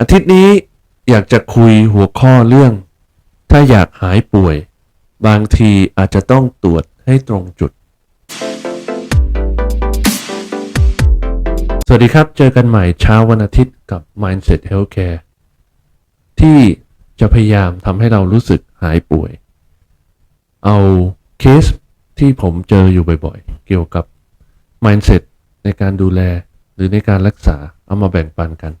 อาทิตย์นี้อยากจะคุยหัวข้อเรื่อง ถ้าอยากหายป่วย บางทีอาจจะต้องตรวจให้ตรงจุด สวัสดีครับ เจอกันใหม่เช้าวันอาทิตย์กับ Mindset Healthcare ที่จะพยายามทำให้เรารู้สึกหายป่วย เอาเคสที่ผมเจออยู่บ่อยๆ เกี่ยวกับ mindset ในการดูแลหรือในการรักษาเอามาแบ่งปันกัน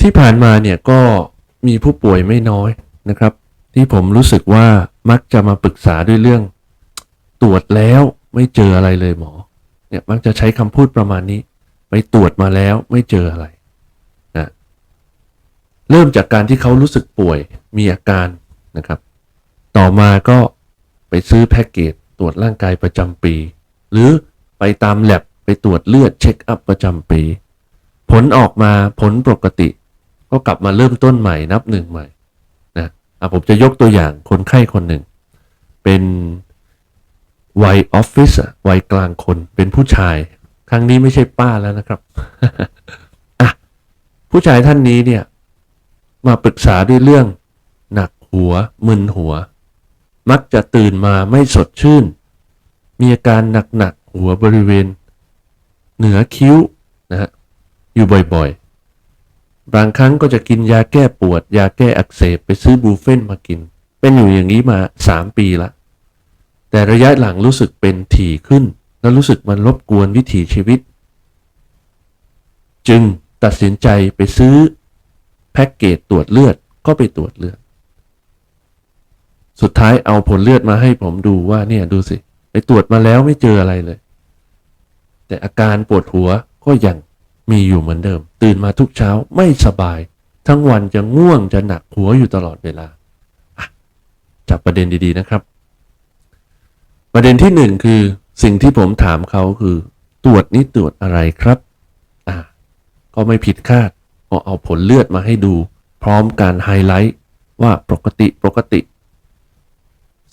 ที่ผ่านมาเนี่ยก็มีผู้ป่วยไม่น้อยนะครับ ที่ผมรู้สึกว่ามักจะมาปรึกษาด้วยเรื่อง ตรวจแล้วไม่เจออะไรเลยหมอ เนี่ยมักจะใช้คำพูดประมาณนี้ ไปตรวจมาแล้วไม่เจออะไรนะเริ่มจากการที่เขารู้สึกป่วยมีอาการนะครับ ต่อมาก็ไปซื้อแพ็กเกจตรวจร่างกายประจำปี หรือไปตามแลบไปตรวจเลือดเช็คอัพประจำปี ผลออกมาผลปกติ ก็กลับมาเริ่มต้นใหม่นับหนึ่งใหม่นะอะผมจะยกตัวอย่างคนไข้คนหนึ่ง เป็นวัยออฟฟิศวัยกลางคนเป็นผู้ชาย ครั้งนี้ไม่ใช่ป้าแล้วนะครับอะผู้ชายท่านนี้เนี่ย มาปรึกษาด้วยเรื่องหนักหัวมึนหัว มักจะตื่นมาไม่สดชื่น มีอาการหนักๆหัวบริเวณ เหนือคิ้วนะฮะอยู่บ่อยๆ บางครั้งก็จะกินยาแก้ปวด ยาแก้อักเสบไปซื้อบูเฟนมากิน เป็นอยู่อย่างนี้มาสามปีละ แต่ระยะหลังรู้สึกเป็นถี่ขึ้น แล้วรู้สึกมันรบกวนวิถีชีวิต จึงตัดสินใจไปซื้อแพ็กเกจตรวจเลือดก็ไปตรวจเลือด สุดท้ายเอาผลเลือดมาให้ผมดูว่าเนี่ยดูสิ ไปตรวจมาแล้วไม่เจออะไรเลย แต่อาการปวดหัวก็ยัง มีอยู่เหมือนเดิม ตื่นมาทุกเช้าไม่สบาย ทั้งวันจะง่วงจะหนักหัวอยู่ตลอดเวลาจับประเด็นดีๆนะครับ ประเด็นที่หนึ่งคือสิ่งที่ผมถามเขาคือ ตรวจนี่ตรวจอะไรครับอ่าก็ไม่ผิดคาดก็เอาผลเลือดมาให้ดู พร้อมการไฮไลท์ว่าปกติปกติ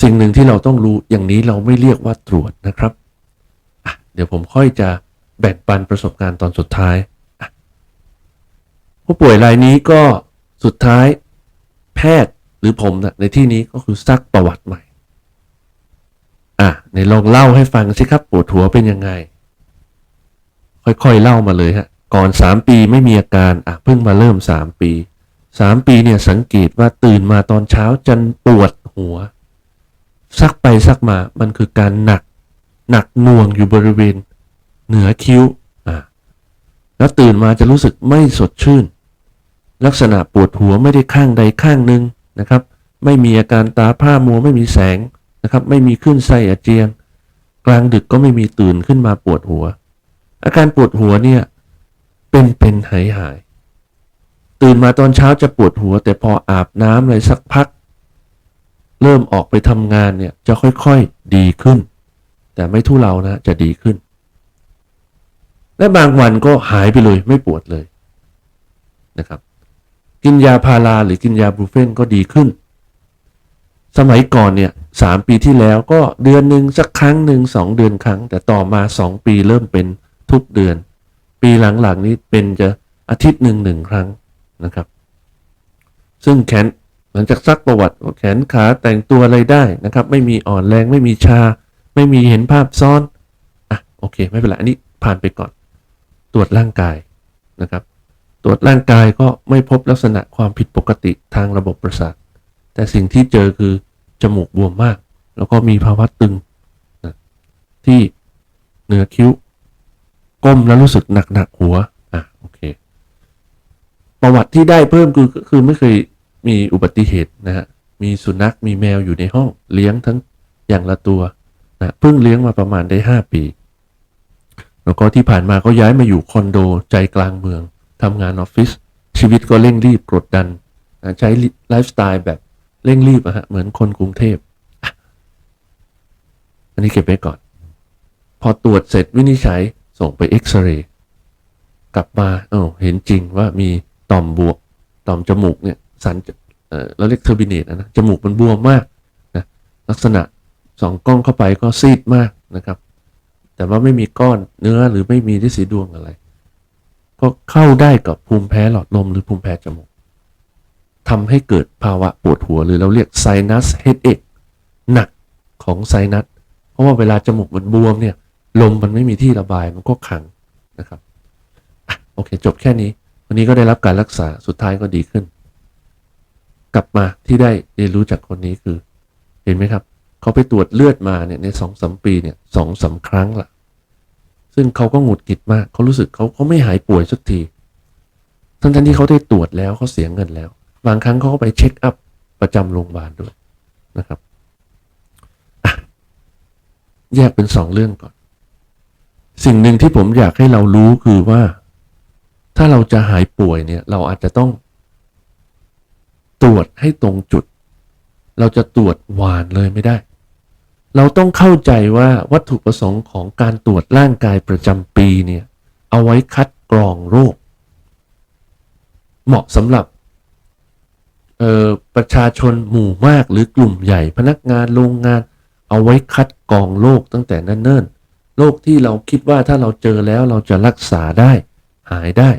สิ่งหนึ่งที่เราต้องรู้อย่างนี้เราไม่เรียกว่าตรวจนะครับ เดี๋ยวผมค่อยจะ แบ่งปันประสบการณ์ตอนสุดท้าย ผู้ป่วยรายนี้ก็สุดท้ายแพทย์หรือผมนะในที่นี้ก็คือซักประวัติใหม่ อะในลองเล่าให้ฟังสิครับปวดหัวเป็นยังไง ค่อยๆเล่ามาเลยฮะ ก่อน 3 ปีไม่มีอาการอะเพิ่งมาเริ่ม 3 ปี 3 ปีเนี่ยสังเกตว่าตื่นมาตอนเช้าจนปวดหัวซักไปซักมา มันคือการหนัก หนักหน่วงอยู่บริเวณ เหนือคิ้วอะแล้วตื่นมาจะรู้สึกไม่สดชื่น ลักษณะปวดหัวไม่ได้ข้างใดข้างหนึ่งนะครับ ไม่มีอาการตาผ้ามัวไม่มีแสงนะครับ ไม่มีขึ้นไส้อาเจียน กลางดึกก็ไม่มีตื่นขึ้นมาปวดหัว อาการปวดหัวเนี่ยเป็นเป็นหายหาย ตื่นมาตอนเช้าจะปวดหัว แต่พออาบน้ำอะไรสักพัก เริ่มออกไปทำงานเนี่ยจะค่อยๆดีขึ้น แต่ไม่ทุเลานะจะดีขึ้น และบางวันก็หายไปเลยไม่ปวดเลยนะครับ กินยาพาราหรือกินยาบรูเฟนก็ดีขึ้น สมัยก่อนเนี่ยสามปีที่แล้วก็เดือนหนึ่งสักครั้งหนึ่งสองเดือนครั้ง แต่ต่อมาสองปีเริ่มเป็นทุกเดือน ปีหลังๆนี้เป็นจะอาทิตย์หนึ่งหนึ่งครั้งนะครับ ซึ่งแขนหลังจากซักประวัติแขนขาแต่งตัวอะไรได้นะครับ ไม่มีอ่อนแรงไม่มีชา ไม่มีเห็นภาพซ้อนอะโอเค ไม่เป็นไรอันนี้ผ่านไปก่อน ตรวจร่างกายนะครับ ตรวจร่างกายก็ไม่พบลักษณะความผิดปกติทางระบบประสาท แต่สิ่งที่เจอคือจมูกบวมมาก แล้วก็มีภาวะตึงนะที่เหนือคิ้ว ก้มแล้วรู้สึกหนักหนักหัวอะโอเค ประวัติที่ได้เพิ่มคือคือไม่เคยมีอุบัติเหตุนะฮะมีสุนัขมีแมวอยู่ในห้องเลี้ยงทั้งอย่างละตัวนะเพิ่งเลี้ยงมาประมาณได้ห้าปี แล้วก็ที่ผ่านมาก็ย้ายมาอยู่คอนโดใจกลางเมืองทำงานออฟฟิศชีวิตก็เร่งรีบกดดัน ใช้ไลฟ์สไตล์แบบเร่งรีบอะฮะเหมือนคนกรุงเทพอ,อันนี้เก็บไว้ก่อน พอตรวจเสร็จวินิจฉัยส่งไปเอ็กซเรย์กลับมาเออเห็นจริงว่ามีต่อมบวก ต่อมจมูกเนี่ยสันเออเราเรียกเทอร์บิเนตนะจมูกมันบวมมากนะลักษณะสองกล้องเข้าไปก็ซีดมากนะครับ แต่ว่าไม่มีก้อนเนื้อหรือไม่มีที่สีดวงอะไร ก็เข้าได้กับภูมิแพ้หลอดลมหรือภูมิแพ้จมูกทำให้เกิดภาวะปวดหัวหรือเราเรียกไซนัสเฮดเอกหนักของไซนัสเพราะว่าเวลาจมูกมันบวมเนี่ย ลมมันไม่มีที่ระบายมันก็ขังนะครับอโอเค จบแค่นี้ วันนี้ก็ได้รับการรักษาสุดท้ายก็ดีขึ้น กลับมาที่ได้เรียนรู้จากคนนี้คือ เห็นไหมครับ เขาไปตรวจเลือดมาเนี่ยในสองสมปีเนี่ยสองสามครั้งละซึ่งเขาก็หงุดหงิดมากเขารู้สึกเขาเขาไม่หายป่วยสักที ทั้งทั้งที่เขาได้ตรวจแล้วเขาเสียเงินแล้ว บางครั้งเขาก็ไปเช็คอัพประจำโรงพยาบาลด้วยนะครับแยกเป็นสองเรื่องก่อน สิ่งหนึ่งที่ผมอยากให้เรารู้คือว่า ถ้าเราจะหายป่วยเนี่ย เราอาจจะต้อง ตรวจให้ตรงจุด เราจะตรวจหวานเลยไม่ได้ เราต้องเข้าใจว่าวัตถุประสงค์ของการตรวจร่างกายประจำปีเนี่ยเอาไว้คัดกรองโรค เหมาะสำหรับประชาชนหมู่มากหรือกลุ่มใหญ่พนักงานโรงงาน เอาไว้คัดกรองโรคตั้งแต่นั้นเนิ่นโรคที่เราคิดว่าถ้าเราเจอแล้วเราจะรักษาได้หายได้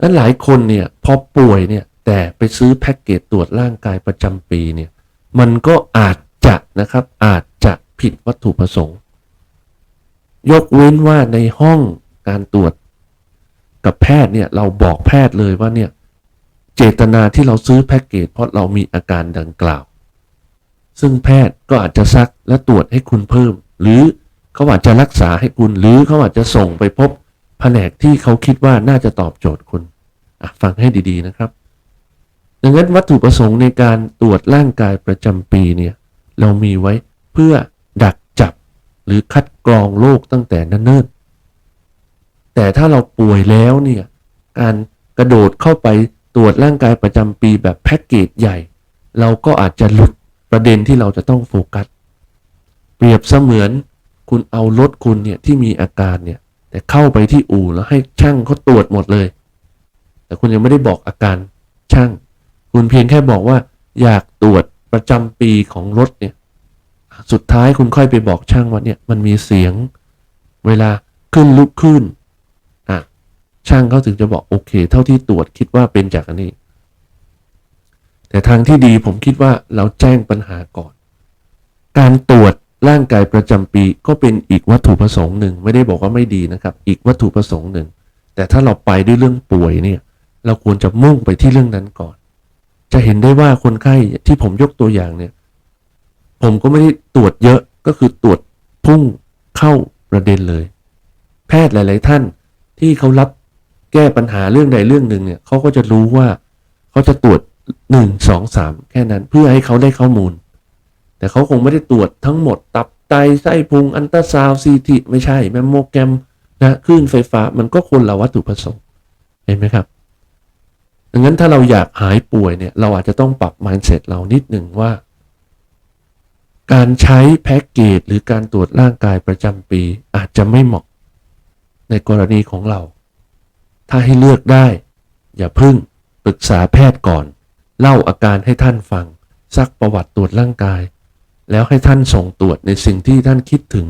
นั้นหลายคนเนี่ยพอป่วยเนี่ยแต่ไปซื้อแพ็กเกจตรวจร่างกายประจำปีเนี่ยมันก็อาจ จะนะครับอาจจะผิดวัตถุประสงค์ ยกเว้นว่าในห้องการตรวจกับแพทย์เนี่ยเราบอกแพทย์เลยว่าเนี่ยเจตนาที่เราซื้อแพ็กเกจเพราะเรามีอาการดังกล่าว ซึ่งแพทย์ก็อาจจะซักและตรวจให้คุณเพิ่ม หรือเขาอาจจะรักษาให้คุณหรือเขาอาจจะส่งไปพบแผนกที่เขาคิดว่าน่าจะตอบโจทย์คุณฟังให้ดีๆนะครับ ดังนั้นวัตถุประสงค์ในการตรวจร่างกายประจำปีเนี่ย เรามีไว้เพื่อดักจับหรือคัดกรองโรคตั้งแต่นั้นเนิ่นแต่ถ้าเราป่วยแล้วเนี่ยการกระโดดเข้าไปตรวจร่างกายประจำปีแบบแพ็กเกจใหญ่ เราก็อาจจะหลุดประเด็นที่เราจะต้องโฟกัส เปรียบเสมือนคุณเอารถคุณเนี่ยที่มีอาการเนี่ยแต่เข้าไปที่อู่แล้วให้ช่างเขาตรวจหมดเลย แต่คุณยังไม่ได้บอกอาการช่าง คุณเพียงแค่บอกว่า อยากตรวจ ประจำปีของรถเนี่ย สุดท้ายคุณค่อยไปบอกช่างว่าเนี่ยมันมีเสียงเวลาขึ้นลุกขึ้นอะช่างเขาถึงจะบอกโอเค เท่าที่ตรวจคิดว่าเป็นจากอันนี้ แต่ทางที่ดีผมคิดว่าเราแจ้งปัญหาก่อน การตรวจร่างกายประจำปีก็เป็นอีกวัตถุประสงค์หนึ่ง ไม่ได้บอกว่าไม่ดีนะครับ อีกวัตถุประสงค์หนึ่ง แต่ถ้าเราไปด้วยเรื่องป่วยเนี่ย เราควรจะมุ่งไปที่เรื่องนั้นก่อน จะเห็นได้ว่าคนไข้ที่ผมยกตัวอย่างเนี่ย ผมก็ไม่ได้ตรวจเยอะก็คือตรวจพุ่งเข้าประเด็นเลย แพทย์หลาย ๆ ท่านที่เขารับแก้ปัญหาเรื่องใดเรื่องหนึ่งเนี่ยเขาก็จะรู้ว่าเขาจะตรวจหนึ่งสองสามแค่นั้นเพื่อให้เขาได้ข้อมูล แต่เขาคงไม่ได้ตรวจทั้งหมด ตับไตไส้พุงอันตราซาวซีทีไม่ใช่แมมโมแกรมนะคลื่นไฟฟ้ามันก็คนละวัตถุประสงค์เห็นไหมครับ ดังนั้นถ้าเราอยากหายป่วยเนี่ย เราอาจจะต้องปรับ mindset เรานิดหนึ่งว่า การใช้แพ็กเกจหรือการตรวจร่างกายประจำปีอาจจะไม่เหมาะ ในกรณีของเรา ถ้าให้เลือกได้ อย่าพึ่งปรึกษาแพทย์ก่อน เล่าอาการให้ท่านฟัง ซักประวัติตรวจร่างกาย แล้วให้ท่านส่งตรวจในสิ่งที่ท่านคิดถึง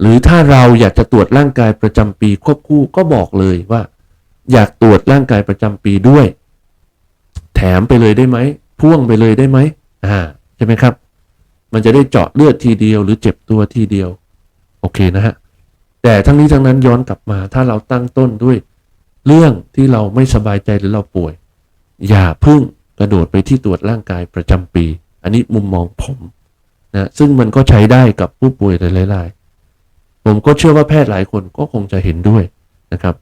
หรือถ้าเราอยากจะตรวจร่างกายประจำปีควบคู่ก็บอกเลยว่า อยากตรวจร่างกายประจำปีด้วย แถมไปเลยได้ไหมพ่วงไปเลยได้ไหมอ่าใช่ไหมครับ มันจะได้เจาะเลือดทีเดียว หรือเจ็บตัวทีเดียว โอเคนะฮะแต่ทั้งนี้ทั้งนั้นย้อนกลับมา ถ้าเราตั้งต้นด้วย เรื่องที่เราไม่สบายใจหรือเราป่วย อย่าพึ่งกระโดดไปที่ตรวจร่างกายประจำปี อันนี้มุมมองผมนะซึ่งมันก็ใช้ได้กับผู้ป่วยหลายๆผมก็เชื่อว่าแพทย์หลายคนก็คงจะเห็นด้วยนะครับ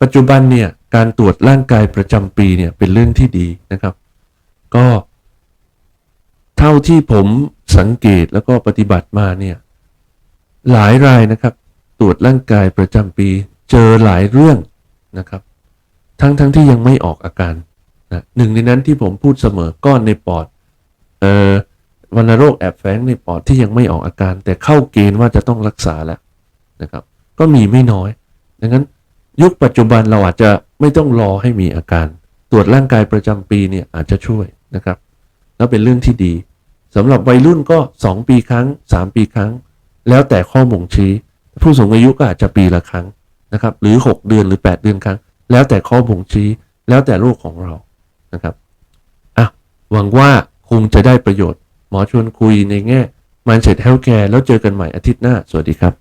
ปัจจุบันเนี่ยการตรวจร่างกายประจำปีเนี่ยเป็นเรื่องที่ดีนะครับ ก็เท่าที่ผมสังเกตแล้วก็ปฏิบัติมาเนี่ยหลายรายนะครับ ตรวจร่างกายประจำปี เจอหลายเรื่องนะครับ ทั้งทั้งที่ยังไม่ออกอาการนะหนึ่งในนั้นที่ผมพูดเสมอก้อนในปอดเอ่อวัณโรคแอบแฝงในปอดที่ยังไม่ออกอาการ แต่เข้าเกณฑ์ว่าจะต้องรักษาแล้วนะครับ ก็มีไม่น้อยดังนั้น ยุคปัจจุบันเราอาจจะไม่ต้องรอให้มีอาการ ตรวจร่างกายประจำปีเนี่ยอาจจะช่วยนะครับ แล้วเป็นเรื่องที่ดีสำหรับวัยรุ่นก็ 2 ปีครั้ง 3 ปีครั้ง แล้วแต่ข้อบ่งชี้ ผู้สูงอายุก็อาจจะปีละครั้งนะครับ หรือ 6 เดือนหรือ 8 เดือนครั้ง แล้วแต่ข้อบ่งชี้ แล้วแต่โรคของเรานะครับอะหวังว่าคงจะได้ประโยชน์ หมอชวนคุยในแง่ mindset healthcare แล้วเจอกันใหม่อาทิตย์หน้า สวัสดีครับ